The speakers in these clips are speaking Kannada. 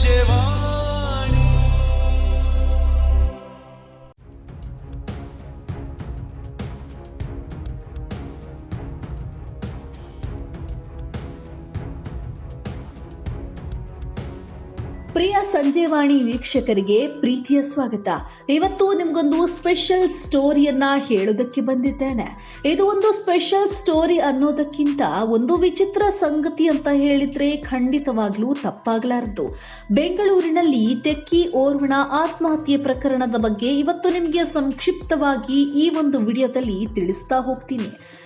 ಸಂಜೆವಾಣಿ ಪ್ರಿಯ ಸಂಜೆವಾಣಿ ವೀಕ್ಷಕರಿಗೆ ಪ್ರೀತಿಯ ಸ್ವಾಗತ. ಇವತ್ತು ನಿಮ್ಗೊಂದು ಸ್ಪೆಷಲ್ ಸ್ಟೋರಿಯನ್ನ ಹೇಳೋದಕ್ಕೆ ಬಂದಿದ್ದೇನೆ. ಇದು ಒಂದು ಸ್ಪೆಷಲ್ ಸ್ಟೋರಿ ಅನ್ನೋದಕ್ಕಿಂತ ಒಂದು ವಿಚಿತ್ರ ಸಂಗತಿ ಅಂತ ಹೇಳಿದ್ರೆ ಖಂಡಿತವಾಗ್ಲೂ ತಪ್ಪಾಗ್ಲಾರದು. ಬೆಂಗಳೂರಿನಲ್ಲಿ ಟೆಕ್ಕಿ ಓರ್ವಣ ಆತ್ಮಹತ್ಯೆ ಪ್ರಕರಣದ ಬಗ್ಗೆ ಇವತ್ತು ನಿಮಗೆ ಸಂಕ್ಷಿಪ್ತವಾಗಿ ಈ ಒಂದು ವಿಡಿಯೋದಲ್ಲಿ ತಿಳಿಸ್ತಾ ಹೋಗ್ತೀನಿ.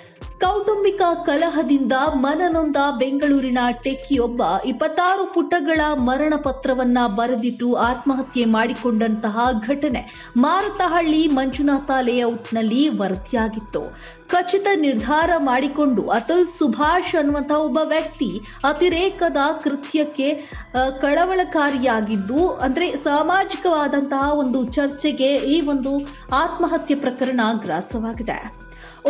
ಕೌಟುಂಬಿಕ ಕಲಹದಿಂದ ಮನನೊಂದ ಬೆಂಗಳೂರಿನ ಟೆಕ್ಕಿಯೊಬ್ಬ ಇಪ್ಪತ್ತಾರು ಪುಟಗಳ ಮರಣ ಪತ್ರವನ್ನ ಬರೆದಿಟ್ಟು ಆತ್ಮಹತ್ಯೆ ಮಾಡಿಕೊಂಡಂತಹ ಘಟನೆ ಮಾರುತಹಳ್ಳಿ ಮಂಜುನಾಥ ಲೇಔಟ್ನಲ್ಲಿ ವರದಿಯಾಗಿತ್ತು. ಖಚಿತ ನಿರ್ಧಾರ ಮಾಡಿಕೊಂಡು ಅತುಲ್ ಸುಭಾಷ್ ಅನ್ನುವಂತಹ ಒಬ್ಬ ವ್ಯಕ್ತಿ ಅತಿರೇಕದ ಕೃತ್ಯಕ್ಕೆ ಕಳವಳಕಾರಿಯಾಗಿದ್ದು, ಅಂದ್ರೆ ಸಾಮಾಜಿಕವಾದಂತಹ ಒಂದು ಚರ್ಚೆಗೆ ಈ ಒಂದು ಆತ್ಮಹತ್ಯೆ ಪ್ರಕರಣ ಗ್ರಾಸವಾಗಿದೆ.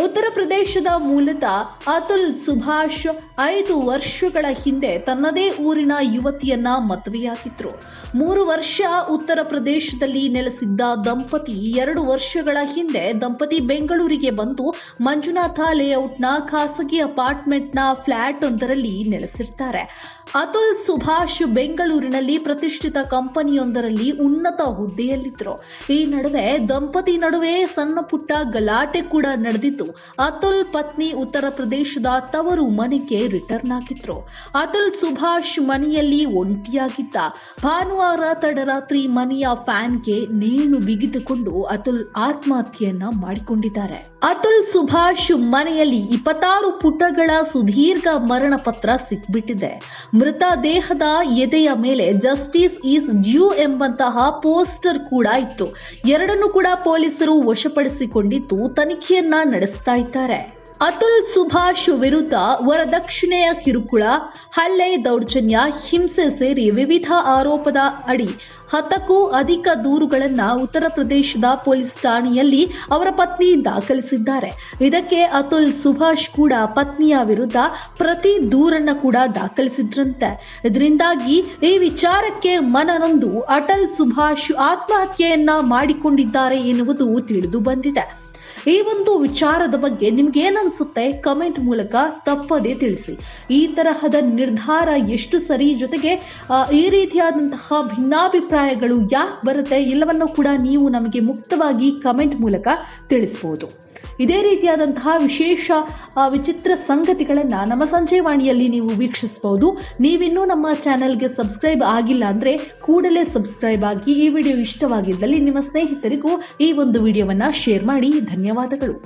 ಉತ್ತರ ಪ್ರದೇಶದ ಮೂಲದ ಅತುಲ್ ಸುಭಾಷ್ ಐದು ವರ್ಷಗಳ ಹಿಂದೆ ತನ್ನದೇ ಊರಿನ ಯುವತಿಯನ್ನ ಮದುವೆಯಾಗಿದ್ರು. ಮೂರು ವರ್ಷ ಉತ್ತರ ಪ್ರದೇಶದಲ್ಲಿ ನೆಲೆಸಿದ್ದ ದಂಪತಿ ಎರಡು ವರ್ಷಗಳ ಹಿಂದೆ ದಂಪತಿ ಬೆಂಗಳೂರಿಗೆ ಬಂದು ಮಂಜುನಾಥ ಲೇಔಟ್ನ ಖಾಸಗಿ ಅಪಾರ್ಟ್ಮೆಂಟ್ನ ಫ್ಲಾಟ್ ಒಂದರಲ್ಲಿ ನೆಲೆಸಿರ್ತಾರೆ. ಅತುಲ್ ಸುಭಾಷ್ ಬೆಂಗಳೂರಿನಲ್ಲಿ ಪ್ರತಿಷ್ಠಿತ ಕಂಪನಿಯೊಂದರಲ್ಲಿ ಉನ್ನತ ಹುದ್ದೆಯಲ್ಲಿದ್ದರು. ಈ ನಡುವೆ ದಂಪತಿ ನಡುವೆ ಸಣ್ಣ ಪುಟ್ಟ ಗಲಾಟೆ ಕೂಡ ನಡೆದಿತ್ತು. ಅತುಲ್ ಪತ್ನಿ ಉತ್ತರ ಪ್ರದೇಶದ ತವರು ಮನೆಗೆ ರಿಟರ್ನ್ ಆಗಿದ್ರು. ಅತುಲ್ ಸುಭಾಷ್ ಮನೆಯಲ್ಲಿ ಒಂಟಿಯಾಗಿದ್ದ. ಭಾನುವಾರ ತಡರಾತ್ರಿ ಮನೆಯ ಫ್ಯಾನ್ಗೆ ನೇಣು ಬಿಗಿದುಕೊಂಡು ಅತುಲ್ ಆತ್ಮಹತ್ಯೆಯನ್ನ ಮಾಡಿಕೊಂಡಿದ್ದಾರೆ. ಅತುಲ್ ಸುಭಾಷ್ ಮನೆಯಲ್ಲಿ ಇಪ್ಪತ್ತಾರು ಪುಟಗಳ ಸುದೀರ್ಘ ಮರಣ ಪತ್ರ ಸಿಕ್ಬಿಟ್ಟಿದೆ. ಮೃತ ದೇಹದ ಎದೆಯ ಮೇಲೆ ಜಸ್ಟಿಸ್ ಈಸ್ ಡ್ಯೂ ಎಂಬಂತಹ ಪೋಸ್ಟರ್ ಕೂಡ ಇತ್ತು. ಎರಡನ್ನು ಕೂಡ ಪೊಲೀಸರು ವಶಪಡಿಸಿಕೊಂಡಿದ್ದು ತನಿಖೆಯನ್ನ ನಡೆಸ್ತಾ ಇದ್ದಾರೆ. ಅತುಲ್ ಸುಭಾಷ್ ವಿರುದ್ಧ ವರದಕ್ಷಿಣೆಯ ಕಿರುಕುಳ, ಹಲ್ಲೆ ದೌರ್ಜನ್ಯ, ಹಿಂಸೆ ಸೇರಿ ವಿವಿಧ ಆರೋಪದ ಅಡಿ ಹತ್ತಕ್ಕೂ ಅಧಿಕ ದೂರುಗಳನ್ನು ಉತ್ತರ ಪ್ರದೇಶದ ಪೊಲೀಸ್ ಠಾಣೆಯಲ್ಲಿ ಅವರ ಪತ್ನಿ ದಾಖಲಿಸಿದ್ದಾರೆ. ಇದಕ್ಕೆ ಅತುಲ್ ಸುಭಾಷ್ ಕೂಡ ಪತ್ನಿಯ ವಿರುದ್ಧ ಪ್ರತಿ ದೂರನ್ನ ಕೂಡ ದಾಖಲಿಸಿದ್ರಂತೆ. ಇದರಿಂದಾಗಿ ಈ ವಿಚಾರಕ್ಕೆ ಮನನೊಂದು ಅಟಲ್ ಸುಭಾಷ್ ಆತ್ಮಹತ್ಯೆಯನ್ನ ಮಾಡಿಕೊಂಡಿದ್ದಾರೆ ಎನ್ನುವುದು ತಿಳಿದು ಬಂದಿದೆ. ಈ ಒಂದು ವಿಚಾರದ ಬಗ್ಗೆ ನಿಮ್ಗೆ ಏನನ್ಸುತ್ತೆ ಕಮೆಂಟ್ ಮೂಲಕ ತಪ್ಪದೇ ತಿಳಿಸಿ. ಈ ತರಹದ ನಿರ್ಧಾರ ಎಷ್ಟು ಸರಿ ಜೊತೆಗೆ ಈ ರೀತಿಯಾದಂತಹ ಭಿನ್ನಾಭಿಪ್ರಾಯಗಳು ಯಾಕೆ ಬರುತ್ತೆ ಎಲ್ಲವನ್ನೂ ಕೂಡ ನೀವು ನಮಗೆ ಮುಕ್ತವಾಗಿ ಕಮೆಂಟ್ ಮೂಲಕ ತಿಳಿಸ್ಬೋದು. ಇದೇ ರೀತಿಯಾದಂತಹ ವಿಶೇಷ ವಿಚಿತ್ರ ಸಂಗತಿಗಳನ್ನು ನಮ್ಮ ಸಂಜೆವಾಣಿಯಲ್ಲಿ ನೀವು ವೀಕ್ಷಿಸಬಹುದು ನೀವಿನ್ನೂ ನಮ್ಮ ಚಾನೆಲ್ಗೆ ಸಬ್ಸ್ಕ್ರೈಬ್ ಆಗಿಲ್ಲ ಅಂದರೆ ಕೂಡಲೇ ಸಬ್ಸ್ಕ್ರೈಬ್ ಆಗಿ ಈ ವಿಡಿಯೋ ಇಷ್ಟವಾಗಿದ್ದಲ್ಲಿ ನಿಮ್ಮ ಸ್ನೇಹಿತರಿಗೂ ಈ ಒಂದು ವಿಡಿಯೋವನ್ನು ಶೇರ್ ಮಾಡಿ. 電話で来る。